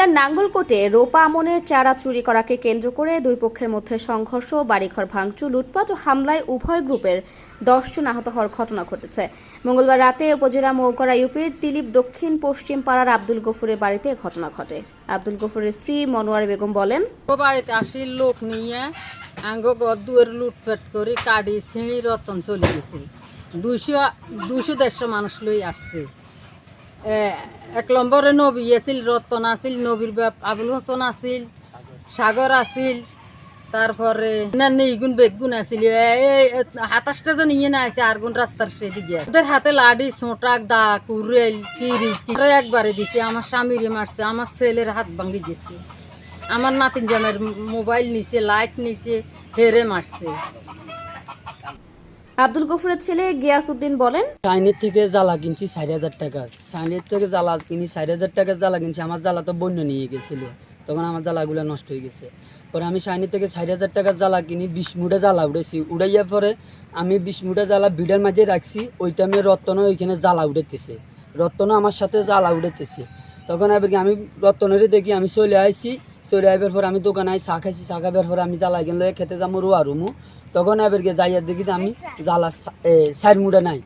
কুমিল্লার নাঙ্গলকোটে রোপা আমনের চারা চুরি করাকে কেন্দ্র করে দুই পক্ষের মধ্যে সংঘর্ষ, বাড়িঘর ভাঙচুর, লুটপাট ও হামলায় উভয় গ্রুপের দশজন আহত হওয়ার ঘটনা ঘটেছে। মঙ্গলবার রাতে উপজেলা মৌকরা ইউপির দিলীপ দক্ষিণ পশ্চিম পাড়ার আব্দুল গফুরের বাড়িতে ঘটনা ঘটে। আব্দুল গফুরের স্ত্রী মনোয়ার বেগম বলেন বাড়িতে আসি, লোক নিয়ে আঙ্গ দুয়ের লুটপাট করে কাটি ছিঁড়ি রতন চলে গেছে। দুশো দুশো দেড়শো মানুষ লই আসছে। এক নম্বরে নবী আছিল রতন আছিল নবীর বাপ আবুল হোসেন আছিল সাগর আছিল তারপরে না নেইগুন বেগুন আছিল হাতাশটা জন ইয়ে না আছে আরগুন রাস্তার সেদিকে আছে। ওদের হাতে লাডি, সোটাক, দা, কুরেল কিরিস একবারে দিছে। আমার স্বামীরে মারছে, আমার ছেলের হাত ভাঙি গেছে। আমার নাতিন জামের মোবাইল নিছে, লাইট নিছে, হেরে মারছে। আব্দুল গফুরের ছেলে গিয়াস উদ্দিন বলেন চাইনের থেকে জ্বালা কিনছি চার হাজার টাকা। চাইনের থেকে জ্বালা কিনি, চার হাজার টাকা জ্বালা কিনছি, আমার জ্বালা তো বন্য নিয়ে গেছিল। তখন আমার জ্বালাগুলো নষ্ট হয়ে গেছে। পরে আমি চাইনের থেকে চার হাজার টাকার জ্বালা কিনি, বিশ মুঠে জ্বালা উঠেছি উড়াইয়ার পরে আমি বিশ মুঠে জ্বালা ভিড়ের মাঝে রাখছি ওই টাইমে রত্তনও ওইখানে জ্বালা উঠেতেছে রত্তনও আমার সাথে জ্বালা উঠেতেছে তখন আবার আমি রত্তনেরই দেখি, আমি চলে আইছি চলে আইবার পর আমি দোকানে আই চা খাইছি, চা খাবার পর আমি জ্বালা গেলে খেতে যাব রোয়া রুমু। তখন এবার গিয়ে যাইয়া দেখি যে আমি জ্বালা সাইড মুঠা নাই।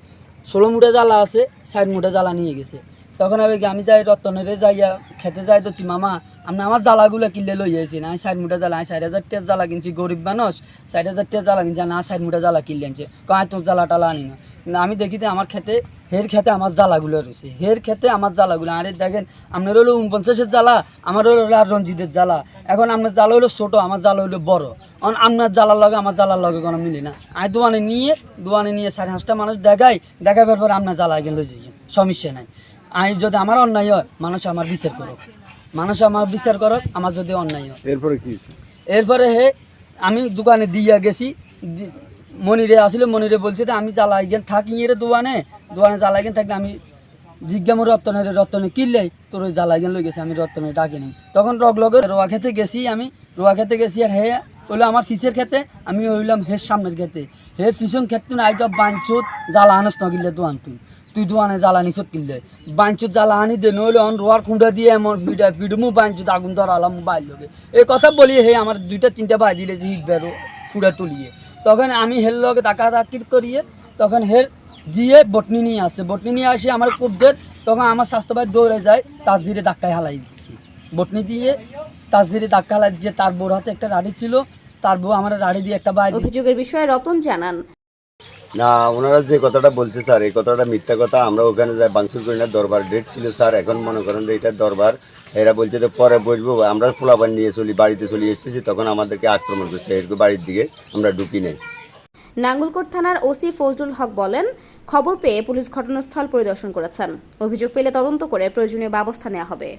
ষোলো মুঠা জ্বালা আছে, সাইড মুঠা জ্বালা নিয়ে গেছে। তখন এবার কি আমি যাই রত্তনেরে যাইয়া, খেতে যাই তো মামা, আপনি আমার জ্বালাগুলো কিনলে লই আইছি না চার মুঠা জ্বালা, আমি চার হাজার টাকা জ্বালা কিনছি, গরিব মানুষ। চার হাজার টাকা জ্বালা কিনছি, না চার মুঠা জ্বালা কিনলে আনছে। কয় তোর জ্বালা টালা আনি না আমি দেখি যে আমার খেতে হের খেতে আমার জ্বালাগুলো রয়েছে। হের খেতে আমার জ্বালাগুলো। আরে দেখেন আপনার হলো উনপঞ্চাশের জ্বালা আমার হলো লাল রঞ্জিতের জ্বালা। এখন আপনার জ্বালা হলো ছোটো আমার জ্বালা হলো বড়। এখন আপনার জ্বালার লগে আমার জ্বালার লগে কোনো মিলি না। আমি দোয়ানে নিয়ে দোয়ানে নিয়ে সাড়ে পাঁচটা মানুষ দেখাই দেখাবার পর আপনার জ্বালা গেলে যাই সমস্যা নাই। আমি যদি আমার অন্যায় হয় মানুষ আমার বিচার করুক। মানুষ আমার বিচার করুক আমার যদি অন্যায় হয়। এরপরে কি এরপরে হে আমি দোকানে দিয়ে গেছি দি- মনিরে আসলে মনিরে বলছে আমি জ্বালাই গেন, থাকি এর দোকানে দোকানে জ্বালাই গেন, থাকলে আমি জিজ্ঞাম রত্তনের রত্তনে কিনলে তোর ওই জ্বালাই গেন লই গেছি আমি রত্তনে ডাকি নি। তখন রগ লগে রোয়া খেতে গেছি আমি। রোয়া খেতে গেছি আর হে হইল আমার ফিসের খেতে। আমি হইলাম হের সামনের খেতে। হে পিছন খেতে না আইকা বাঞ্চুত জ্বালা আনস নগিলে দোয়ান তুই। তুই দোয়ানে জ্বালা নিছত কিনলে বাঞ্চুত জ্বালা আনি দে, নইলে অন রোয়ার খুঁড়া দিয়ে এমন পিডা পিডমু বাঞ্চুত আগুন ধরালাম মোবাইল লগে। এই কথা বলি হে আমার দুইটা, তিনটা বাই দিলে যে হিট বেরো, খুঁড়া তুলিয়ে। তখন আমি হের লগে তাকা তাকির করিয়ে তখন হের জিয়ে বটনি নিয়ে আসে। বটনি নিয়ে আসি আমার খুব দের তখন আমার স্বাস্থ্য ভাই দৌড়ে যায়, তার জিরে ধাক্কায় হালাই দিচ্ছি বটনি দিয়ে তার জিরে ধাক্কা হালাই দিচ্ছে তার বউর হাতে একটা রাড়ি ছিল, তার বউ আমার রাড়ি দিয়ে একটা বাই অভিযোগের বিষয়ে রতন জানান না, ওনারা যে কথাটা বলছে, স্যার, এই কথাটা মিথ্যা কথা, আমরা ওখানে যাই বাংসুর করি না দরবার ডেট ছিল, স্যার, এখন মনে করেন যে এটা দরবার, এরা বলছে যে পরে বসবো, আমরা ফুলাবান নিয়ে চলি, বাড়িতে চলে এসেছি তখন আমাদেরকে আক্রমণ করছে, এরকম বাড়ির দিকে আমরা ঢুকি নেই। নাঙ্গলকোট থানার ওসি ফজলুল হক বলেন, খবর পেয়ে পুলিশ ঘটনাস্থল পরিদর্শন করেছেন। অভিযোগ পেলে তদন্ত করে প্রয়োজনীয় ব্যবস্থা নেওয়া হবে।